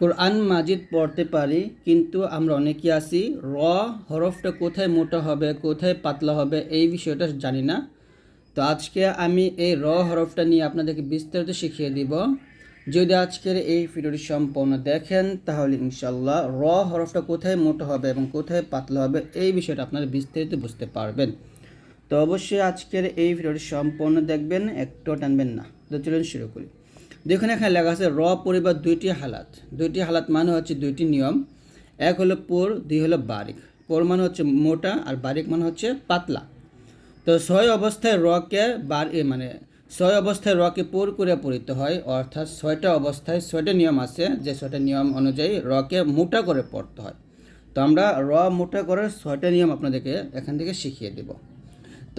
কোরআন মাজিদ পড়তে পারি, কিন্তু আমরা অনেকে আছি, র হরফটা কোথায় মোটা হবে, কোথায় পাতলা হবে, এই বিষয়টা জানি না। তো আজকে আমি এই র হরফটা নিয়ে আপনাদেরকে বিস্তারিত শিখিয়ে দিব। যদি আজকের এই ভিডিওটি সম্পূর্ণ দেখেন, তাহলে ইনশাল্লাহ র হরফটা কোথায় মোটা হবে এবং কোথায় পাতলা হবে, এই বিষয়টা আপনারা বিস্তারিত বুঝতে পারবেন। তো অবশ্যই আজকের এই ভিডিওটি সম্পূর্ণ দেখবেন, একটু টানবেন না। তো চলুন শুরু করি। দেখুন, এখানে লেখা আছে, র পরিবার দুইটি হালাত। দুইটি হালাত মানে হচ্ছে দুইটি নিয়ম। এক হলো পোর, দুই হলো বারিক। পোর মানে হচ্ছে মোটা আর বারিক মানে হচ্ছে পাতলা। তো ছয় অবস্থায় রকে বার, এ মানে ছয় অবস্থায় রকে পোর করে পড়িতে হয়, অর্থাৎ ছয়টা অবস্থায় ছয়টা নিয়ম আছে, যে ছয়টা নিয়ম অনুযায়ী রকে মোটা করে পড়তে হয়। তো আমরা র মোটা করার ছয়টা নিয়ম আপনাদেরকে এখান থেকে শিখিয়ে দেব।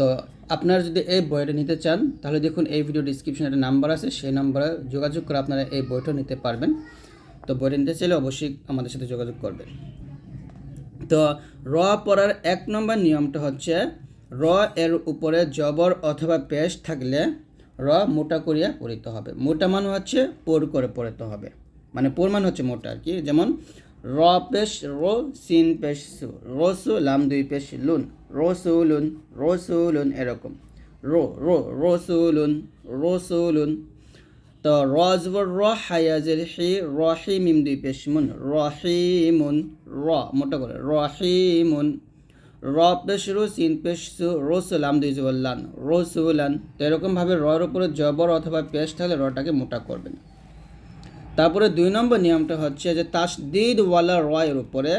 তো আপনারা যদি এই বইটা নিতে চান, তাহলে দেখুন এই ভিডিও ডিসক্রিপশনে একটা নাম্বার আছে, সেই নাম্বারে যোগাযোগ করে আপনারা এই বইটা নিতে পারবেন। তো বইটা নিতে চাইলে অবশ্যই আমাদের সাথে যোগাযোগ করবেন। তো র পড়ার এক নম্বর নিয়মটা হচ্ছে, র এর উপরে জবর অথবা পেশ থাকলে র মোটা করিয়া পড়িতে হবে। মোটা মানে হচ্ছে পোর করে পড়তে হবে। মানে পোর মানে হচ্ছে মোটা আর কি। যেমন র পেশ, রো সিন পেশ, সু রসু লাম দুই পেশ, লুন রসুলুন রসুলুন এরকম। রো রো রসুলুন রসুলুন তো রজবর র হায়াজের হি মিম দুই পেশ, মুন রহিমুন র, মোটা করে রহিমুন র পেশ, রু, সিন পেশ, সু রসুলাম দুই জবল্লান রসুলান তো এরকমভাবে রর উপরে জবর অথবা পেশ থাকলে রটাকে মোটা করবেন। তারপরে দুই নম্বর নিয়মটা হচ্ছে যে তাসদিদ ওয়ালা র এর উপরে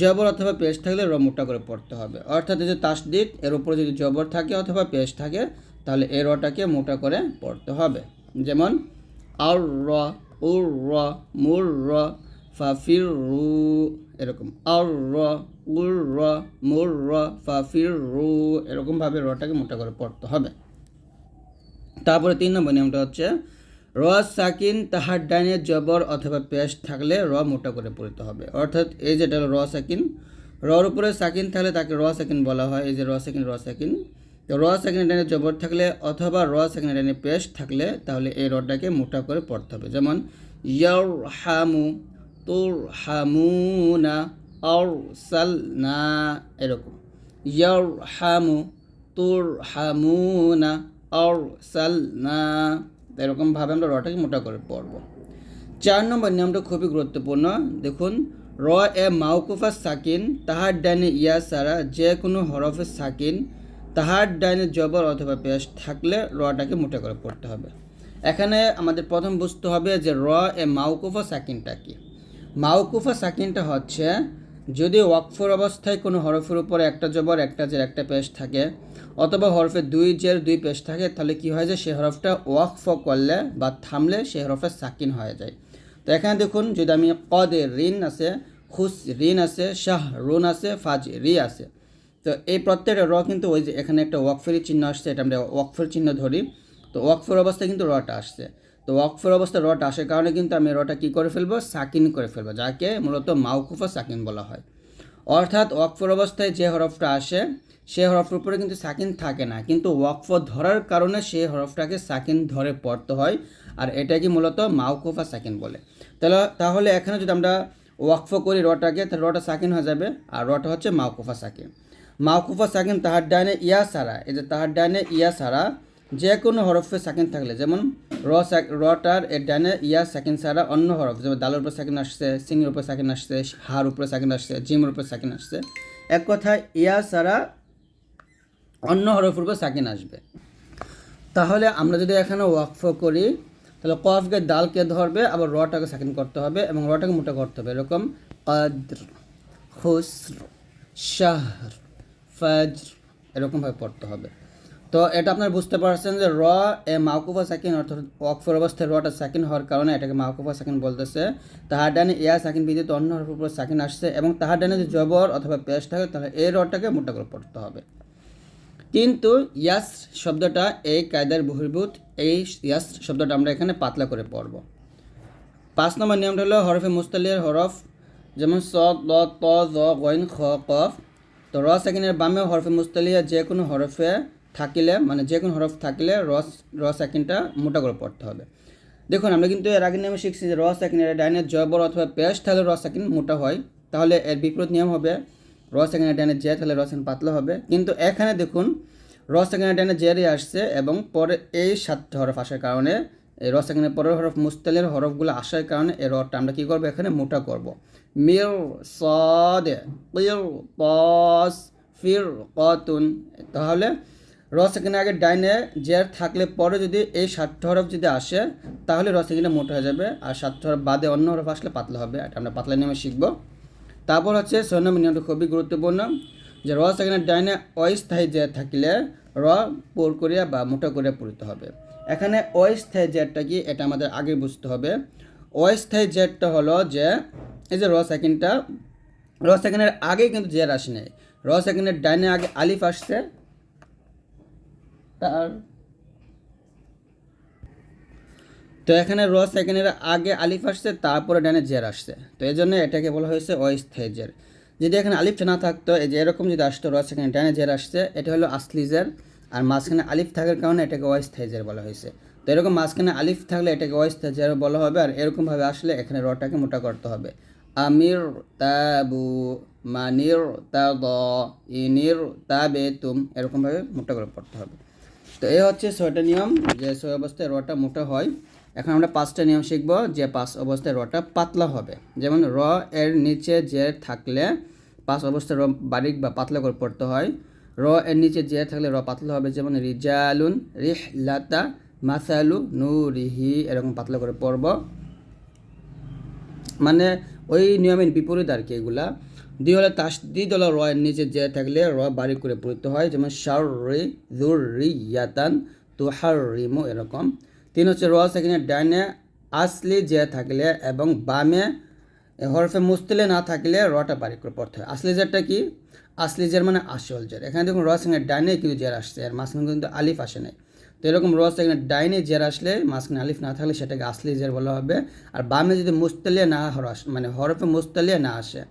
জবর অথবা পেশ থাকলে র মোটা করে পড়তে হবে। অর্থাৎ যে তাসদিদ, এর উপরে যদি জবর থাকে অথবা পেশ থাকে, তাহলে এ রটাকে মোটা করে পড়তে হবে। যেমন আর র উর র মুর র ফাফির রু এরকম। আর র উর র মুর র ফাফির রু এরকমভাবে রটাকে মোটা করে পড়তে হবে। তারপরে তিন নম্বর নিয়মটা হচ্ছে র সাকিন তাহার ডাইনে জবর অথবা পেশ থাকলে র মোটা করে পড়তে হবে। অর্থাৎ এই যেটা র সাকিন, রর উপরে সাকিন থাকলে তাকে র সাকিন বলা হয়। এই যে র সাকিন র সাকিন, তো র সাকিনের ডাইনে জবর থাকলে অথবা র সাকিনের ডাইনে পেশ থাকলে তাহলে এই রটাকে মোটা করে পড়তে হবে। যেমন ইয়ার হামু তুর হামুনা আর সাল না এরকম। ইয়ার হামু তুর হামুনা আর সাল না এরকমভাবে আমরা রটাকে মোটা করে পড়ব। চার নম্বর নিয়মটা খুবই গুরুত্বপূর্ণ। দেখুন র এ মাউকুফা সাকিন, তাহার ডাইনে ইয়া সারা, যে কোনো হরফের সাকিন, তাহার ডাইনে জবর অথবা পেশ থাকলে রটাকে মোটা করে পড়তে হবে। এখানে আমাদের প্রথম বুঝতে হবে যে র এ মাউকুফা সাকিনটা কি? মাউকুফা সাকিনটা হচ্ছে যদি ওয়াকফর অবস্থায় কোনো হরফের উপরে একটা জবর, একটা জের, একটা পেশ থাকে, অথবা হরফে দুই জের, দুই পেশ থাকে, তাহলে কি হয় যে সেই হরফটা ওয়াকফ করলে বা থামলে সেই হরফটা সাকিন হয়ে যায়। তো এখানে দেখুন, যদি আমি কদে ঋণ আছে, খুস ঋণ আছে, শাহ রুন আছে, ফাজ রি আছে, তো এই প্রত্যেকটা র কিন্তু ওই যে এখানে একটা ওয়াকফের চিহ্ন আসছে, এটা আমরা ওয়াকফের চিহ্ন ধরি, তো ওয়াকফের অবস্থায় কিন্তু রটা আসছে। তো ওয়াকফের অবস্থায় রটা আসার কারণে কিন্তু আমি রটা কী করে ফেলব? সাকিন করে ফেলব, যাকে মূলত মাউকুফা সাকিন বলা হয়। অর্থাৎ ওয়াকফর অবস্থায় যে হরফটা আসে, সে হরফের উপরে কিন্তু সাকিন থাকে না। কিন্তু ওয়াকফ ধরার কারণে সেই হরফটাকে সাকিন ধরে পড়তে হয়, আর এটাকে মূলত মাউকুফা সাকিন বলে। তাহলে তাহলে এখানে যদি আমরা ওয়াকফ করি রটাকে, তাহলে রটা সাকিন হয়ে যাবে, আর রটা হচ্ছে মাউকুফা সাকিন। মাউকুফা সাকিন তাহার ডাইনে ইয়া সারা, এই যে তাহার ডাইনে ইয়া সারা, যে কোনো হরফে সাকিন থাকলে, যেমন রটার এর ডাইনে ইয়া সাকিন ছাড়া অন্য হরফ, যেমন দালের উপর সাকিন আসছে, সিংয়ের উপরে সাকিন আসছে, হার উপরে সাকিন আসছে, জিমের উপরে সাকিন আসছে। এক কথায় ইয়া ছাড়া অন্য হরফের উপর সাকিন আসবে। তাহলে আমরা যদি এখানে ওয়াকফ করি, তাহলে কফকে দালকে ধরবে, আবার রটাকে সাকিন করতে হবে এবং রটাকে মোটা করতে হবে। এরকম কদ্র, খুসর, শাহর, ফজর, এরকমভাবে পড়তে হবে। তো এটা আপনারা বুঝতে পারছেন যে র এ মাহকুফা সাকিন, অর্থাৎ অক্ষর অবস্থায় রটা সাকিন হওয়ার কারণে এটাকে মাহকুফা সাকিন বলতেছে। তাহার ডানে ইয়া সাকিন বিদ্যুৎ অন্য হরফের উপর সাকিন আসছে এবং তাহার ডানে যদি জবর অথবা পেশ থাকে, তাহলে এই রটাকে মোটা করে পড়তে হবে। কিন্তু ইয়াস শব্দটা এই কায়দার বহির্ভূত, এই ইয়াস শব্দটা আমরা এখানে পাতলা করে পড়ব। পাঁচ নম্বর নিয়মটা হলো হরফে মুস্তালিয়ার হরফ, যেমন স ল ত, জ গইন খ কফ তো র সেকেন্ডের বামে হরফে মুস্তালিয়া যে কোনো হরফে থাকিলে মানে যে কোনো হরফ থাকলে রস র সেকেন্ডটা মোটা করে পড়তে হবে। দেখুন, আমরা কিন্তু এর আগে নিয়মে শিখছি যে র সেকেন্ডের ডাইনে জবর অথবা পেশ তাহলে র সেকেন্ড মোটা হয়। তাহলে এর বিপরীত নিয়ম হবে র সেকেন্ডের ডাইনের জে তাহলে র সেকেন্ড পাতলা হবে। কিন্তু এখানে দেখুন র সেকেন্ডের ডাইনের জেরই আসছে এবং পরে এই সাতটা হরফ আসার কারণে, এই র সেকেন্ডের পরের হরফ মুস্তালের হরফগুলো আসার কারণে এই রটা আমরা কী করব? এখানে মোটা করব। মির সদ কির পস ফির কতুন তাহলে র সেকেন্ডের আগে ডাইনে জের থাকলে পরে যদি এই সাতটা হরফ যদি আসে, তাহলে র সেকেন্ডে মোটা হয়ে যাবে। আর সাতটা হরফ বাদে অন্য হরফ আসলে পাতলা হবে, এটা আমরা পাতলা নিয়মে শিখব। তারপর হচ্ছে নম্বর নিয়মটা খুবই গুরুত্বপূর্ণ, যে র সেকেন্ডের ডাইনে অস্থায়ী জের থাকলে র পোর করিয়া বা মোটা করিয়া পড়তে হবে। এখানে অস্থায়ী জেরটা কি? এটা আমাদের আগে বুঝতে হবে। অস্থায়ী জেরটা হলো যে, এই যে র সেকেন্ডটা র সেকেন্ডের আগে কিন্তু জের আসে নাই। র সেকেন্ডের ডাইনে আগে আলিফ আসছে তার। তো এখানে র সেকেন্ডের আগে আলিফ আসছে, তারপরে ডানে জের আসছে। তো এই জন্য এটাকে বলা হয়েছে অস্থায়ী জের। যদি এখানে আলিফটা না থাকতো, এই যে এরকম যদি আসতো র সেকেন্ড ডানে জের আসছে, এটা হলো আসলি জের। আর মাঝখানে আলিফ থাকার কারণে এটাকে অস্থায়ী জের বলা হয়েছে। তো এরকম মাঝখানে আলিফ থাকলে এটাকে অস্থায়ী জের বলা হবে, আর এরকমভাবে আসলে এখানে রটাকে মোটা করতে হবে। আমির তাবু মানির তাদ ইনির তাবে তুম, এরকমভাবে মোটা করে পড়তে হবে। তো এই হচ্ছে ছয়টা নিয়ম, যে ছয় অবস্থায় রটা মোটা হয়। এখন আমরা পাঁচটা নিয়ম শিখব, যে পাঁচ অবস্থায় রটা পাতলা হবে। যেমন র এর নিচে যে থাকলে পাঁচ অবস্থায় র বারিক বা পাতলা করে পড়তে হয়। র এর নিচে যে থাকলে র পাতলা হবে, যেমন রিজালুন রিহ লাতা মাসালু নু রিহি এরকম পাতলা করে পড়ব। মানে ওই নিয়মের বিপরীত আর কি এগুলা। দুই হলে তাসদিদ হলো র এর নিচে যে থাকলে র বারিক করে পড়তে হয়, যেমন শার রি জুর রি ইয়াতান তুহার রিমো এরকম। তিন হচ্ছে র, সেখানে ডাইনে আসলি যে থাকলে এবং বামে হরফে মুস্তিলে না থাকলে রটা বারিক করে পড়তে হয়। আসলি জেরটা কি? আসলি জের মানে আসল জের। এখানে দেখুন র, সেখানে ডাইনে কিন্তু জের আসছে আর মাঝখানে কিন্তু আলিফ আসে নাই। তো এরকম র সেখানে ডাইনে জের আসলে মাঝখানে আলিফ না থাকলে সেটাকে আসলি জের বলা হবে। আর বামে যদি মুস্তালিয়া না হরস মানে হরফে মুস্তালিয়া না আসে।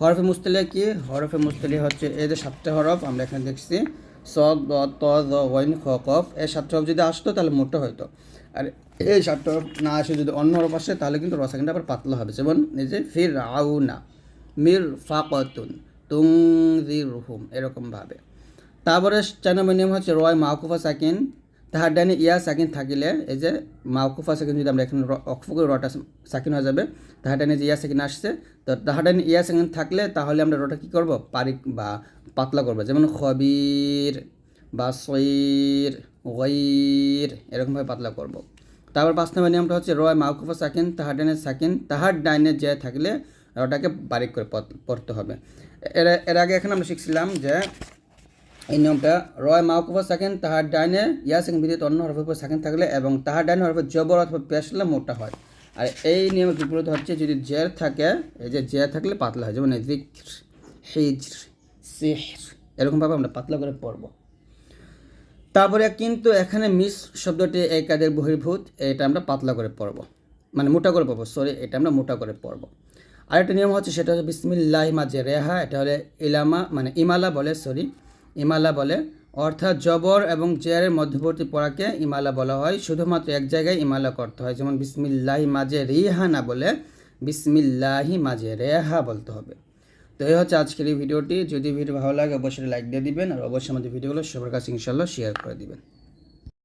হরফে মুস্তালিয়া কি? হরফে মুস্তালিয়া হচ্ছে এই যে সাতটা হরফ, আমরা এখানে দেখছি। স দ ত দ ওয়াইন খ, কফ। এই সাতটা হরফ যদি আসতো তাহলে মোটা হইতো। আর এই সাতটা হরফ না আসে যদি অন্য হরফ আসে তাহলে কিন্তু র সেকেন্ডটা আবার পাতলা হবে। যেমন এই যে ফির আউনা মির ফাকতুন তুং এরকমভাবে। তারপরে চার নম্বর নিয়ম হচ্ছে রয় মাহকুফা সাকিন তাহার ডাইনে ইয়া সাকিন থাকিলে, এই যে মাহকুফা সাকিন যদি আমরা এখানে অক্ষ করে রটা সাকিন হয়ে যাবে তাহার ডাইনে যে ইয়া সাকিন আসছে, তো তাহার ডাইনে ইয়া সাকিন থাকলে তাহলে আমরা রটা কী করব? পারিক বা পাতলা করব। যেমন খবির বা সইর গৈর এরকমভাবে পাতলা করব। তারপর পাঁচ নম্বর নিয়মটা হচ্ছে রয় মাহকুফা সাকিন তাহার ডাইনে সাকিন তাহার ডাইনে যে থাকলে রটাকে বারিক করে পড়তে হবে। এর এর আগে এখানে আমরা শিখছিলাম যে এই নিয়মটা রয় মাহকুফা সাকেন তাহার ডাইনে ইয়া সেকেন্ড বিদিত অন্য হরফের উপর সাকেন থাকলে এবং তাহার ডাইনে হরফের জবর অথবা পেশলে মোটা হয়। আর এই নিয়মের বিপরীত হচ্ছে যদি জের থাকে, এই যে জের থাকলে পাতলা হয়, যেমন জিক্র, হিজর, সিহর, এরকমভাবে আমরা পাতলা করে পড়ব। তারপরে কিন্তু এখানে মিস শব্দটি এই কাজের বহির্ভূত, এটা আমরা পাতলা করে পড়ব। মানে মোটা করে পড়ব সরি এটা আমরা মোটা করে পড়ব। আরেকটা নিয়ম হচ্ছে, সেটা হচ্ছে বিসমিল্লাহ যে রেহা, এটা হলে ইলামা মানে ইমালা বলে সরি ইমালা বলে। অর্থাৎ জবর এবং জেয়ারের মধ্যবর্তী পড়াকে ইমালা বলা হয়। শুধুমাত্র এক জায়গায় ইমালা করতে হয়, যেমন বিসমিল্লাহি মাঝে রিহা না বলে বিসমিল্লাহি মাঝে রেহা বলতে হবে। তো এই হচ্ছে আজকের এই ভিডিওটি। যদি ভিডিও ভালো লাগে, অবশ্যই লাইক দিয়ে দিবেন, আর অবশ্যই আমাদের ভিডিওগুলো সবার কাছে ইনশাল্লাহ শেয়ার করে দিবেন।